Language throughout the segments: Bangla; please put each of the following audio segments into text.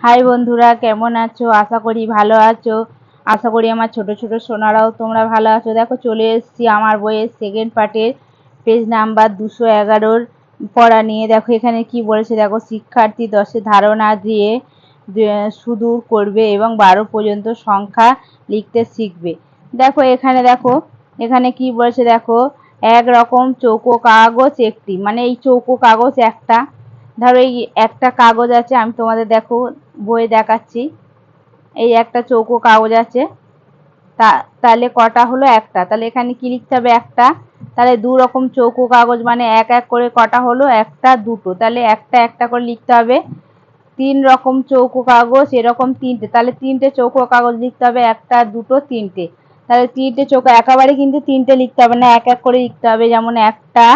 হাই বন্ধুরা, কেমন আছো? আশা করি ভালো আছো। আশা করি আমার ছোট ছোট সোনারাও তোমরা ভালো আছো। দেখো, চলে এসেছি আমার বইয়ের সেকেন্ড পার্টের পেজ নাম্বার দুশো এগারোর পড়া নিয়ে। দেখো, এখানে কি বলেছে? দেখো, শিক্ষার্থী দশে ধারণা দিয়ে সুদূর করবে এবং বারো পর্যন্ত সংখ্যা লিখতে শিখবে। দেখো, এখানে দেখো, এখানে কি বলেছে? দেখো এক রকম চৌকো কাগজ একটি। মানে এই চৌকো কাগজ একটা। ধরো এই একটা কাগজ আছে, আমি তোমাদের দেখো বইয়ে দেখাচ্ছি। এই একটা চৌকো কাগজ আছে। তা, তাহলে কটা হলো একটা? তাহলে এখানে কি লিখতে হবে একটা? তাহলে দু রকম চৌকো কাগজ মানে এক এক করে কটা হলো? একটা, দুটো। তাহলে একটা একটা করে লিখতে হবে। তিন রকম চৌকো কাগজ, এরকম তিনটে। তাহলে তিনটে চৌকো কাগজ লিখতে হবে, একটা, দুটো, তিনটে। তাহলে তিনটে চৌকো, একেবারে কিন্তু তিনটে লিখতে হবে না, এক এক করে লিখতে হবে। যেমন একটা,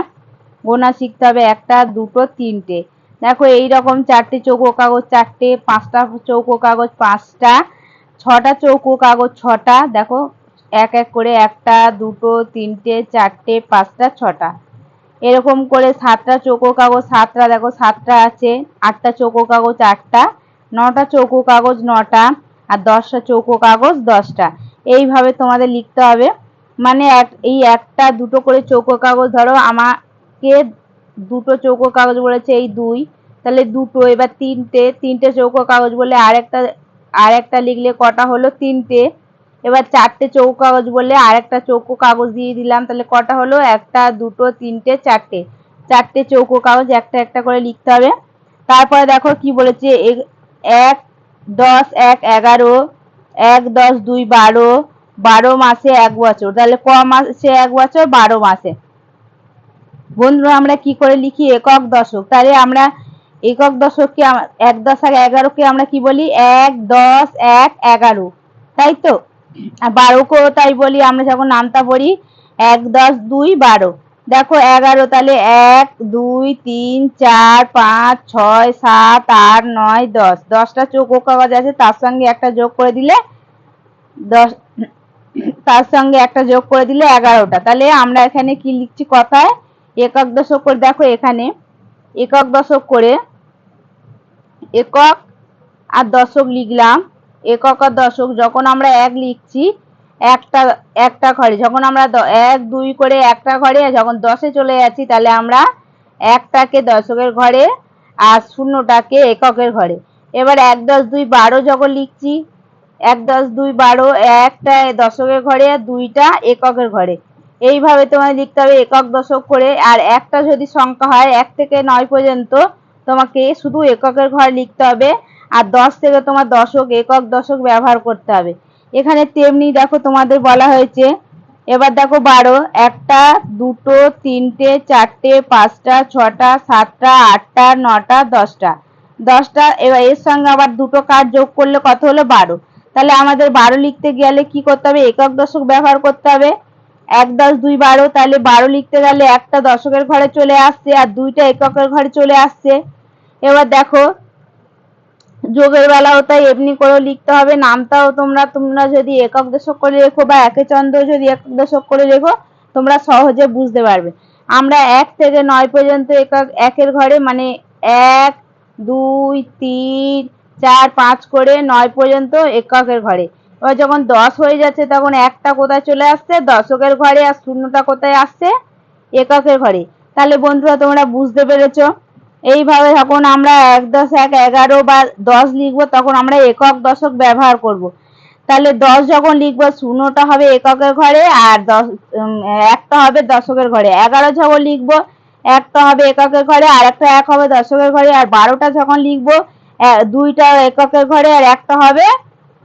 গোনা শিখতে হবে, একটা, দুটো, তিনটে। দেখো এই রকম চারটে চৌকো কাগজ, চারটে পাঁচটা চৌকো কাগজ, পাঁচটা, ছটা চৌকো কাগজ, ছটা, দেখো, এক এক করে একটা, দুটো, তিনটে, চারটে, পাঁচটা, ছটা। এরকম করে সাতটা চৌকো কাগজ, সাতটা, দেখো, সাতটা আছে, আটটা চৌকো কাগজ, আটটা, নটা চৌকো কাগজ, নটা, আর দশটা চৌকো কাগজ, দশটা। এইভাবে তোমাদের লিখতে হবে। মানে এক, এই একটা, দুটো করে চৌকো কাগজ ধরো, আমাকে দুটো চৌকো কাগজ বলেছে এই দুই। তাহলে দুটো, এবার তিনটে। তিনটে চৌকো কাগজ বলে আর একটা আর একটা লিখলে কটা হলো? তিনটে। এবার চারটে চৌকো কাগজ বলে আর একটা চৌকো কাগজ দিয়ে দিলাম। তাহলে কটা হলো? একটা, দুটো, তিনটে, চারটে। চারটে চৌকো কাগজ একটা একটা করে লিখতে হবে। তারপরে দেখো কি বলেছে? এক, দশ, এক, এগারো, এক, দশ, দুই, বারো। বারো মাসে এক বছর। তাহলে ক মাসে এক বছর? বারো মাসে। বন্ধুরা, আমরা কি করে লিখি? একক দশক। তাহলে আমরা একক দশককে এক দশ এক এগারোকে আমরা কি বলি? এক দশ এক এগারো। তাই তো? আর বারোকেও তাই বলি। আমরা যখন নামতা পড়ি, এক দশ দুই বারো। দেখো, এগারো তাহলে এক, দুই, তিন, চার, পাঁচ, ছয়, সাত, আট, নয়, দশ। দশটা চৌকো কাগজ আছে, তার সঙ্গে একটা যোগ করে দিলে দশ, তার সঙ্গে একটা যোগ করে দিলে এগারোটা। তাহলে আমরা এখানে কি লিখছি? কথায় একক দশক করে, দেখো এখানে, একক দশক করে একক আর দশক লিখলাম। একক আর দশক, যখন আমরা এক লিখছি, একটা একটা ঘরে, যখন আমরা এক, দুই করে একটা ঘরে, যখন দশে চলে যাচ্ছি, তাহলে আমরা একটাকে দশকের ঘরে আর শূন্যটাকে এককের ঘরে। এবার এক দশ দুই বারো যখন লিখছি, এক দশ দুই বারো একটা দশকের ঘরে আর দুইটা এককের ঘরে। এইভাবে তোমায় লিখতে হবে একক দশক করে। আর একটা যদি সংখ্যা হয় এক থেকে নয় পর্যন্ত, তোমাকে শুধু এককের ঘর লিখতে হবে। আর দশ থেকে তোমার দশক, একক দশক ব্যবহার করতে হবে। এখানে তেমনি দেখো তোমাদের বলা হয়েছে, এবার দেখো বারো, একটা, দুটো, তিনটে, চারটে, পাঁচটা, ছটা, সাতটা, আটটা, নটা, দশটা। দশটা, এবার এর সঙ্গে আবার দুটো কাজ যোগ করলে কত হলো? বারো। তাহলে আমাদের বারো লিখতে গেলে কি করতে হবে? একক দশক ব্যবহার করতে হবে। এক দশ দুই বারো, তাহলে বারো লিখতে গেলে একটা দশকের ঘরে চলে আসছে আর দুইটা এককের ঘরে চলে আসছে। এবার দেখো, যোগের বেলাও তাই এমনি করেও লিখতে হবে, নামটাও তোমরা তোমরা যদি একক দশক করে রেখো বা একে চন্দ্র যদি একক দশক করে রেখো, তোমরা সহজে বুঝতে পারবে। আমরা এক থেকে নয় পর্যন্ত একক, একের ঘরে মানে এক, দুই, তিন, চার, পাঁচ করে নয় পর্যন্ত এককের ঘরে। এবার যখন দশ হয়ে যাচ্ছে, তখন একটা কোথায় চলে আসছে? দশকের ঘরে আর শূন্যটা কোথায় আসছে? এককের ঘরে। তাহলে বন্ধুরা, তোমরা বুঝতে পেরেছ? এইভাবে যখন আমরা এক দশ এক এগারো বা দশ লিখব, তখন আমরা একক দশক ব্যবহার করব। তাহলে দশ যখন লিখব, শূন্যটা হবে এককের ঘরে আর দশ একটা হবে দশকের ঘরে। এগারো যখন লিখব, একটা হবে এককের ঘরে, আর একটা এক হবে দশকের ঘরে, আর বারোটা যখন লিখব দুইটা এককের ঘরে আর একটা হবে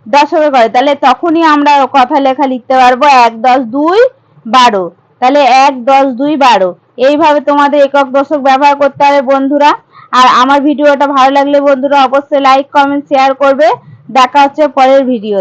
দশকের ঘরে তাহলে তখনই আমরা কথা লেখা লিখতে পারব এক দশ দুই বারো। তাহলে এক দশ দুই বারো। এইভাবে তোমাদের একক দশক ব্যবহার করতে হবে বন্ধুরা। আর আমার ভিডিওটা ভালো লাগলে বন্ধুরা অবশ্যই লাইক কমেন্ট শেয়ার করবে। দেখা হচ্ছে পরের ভিডিও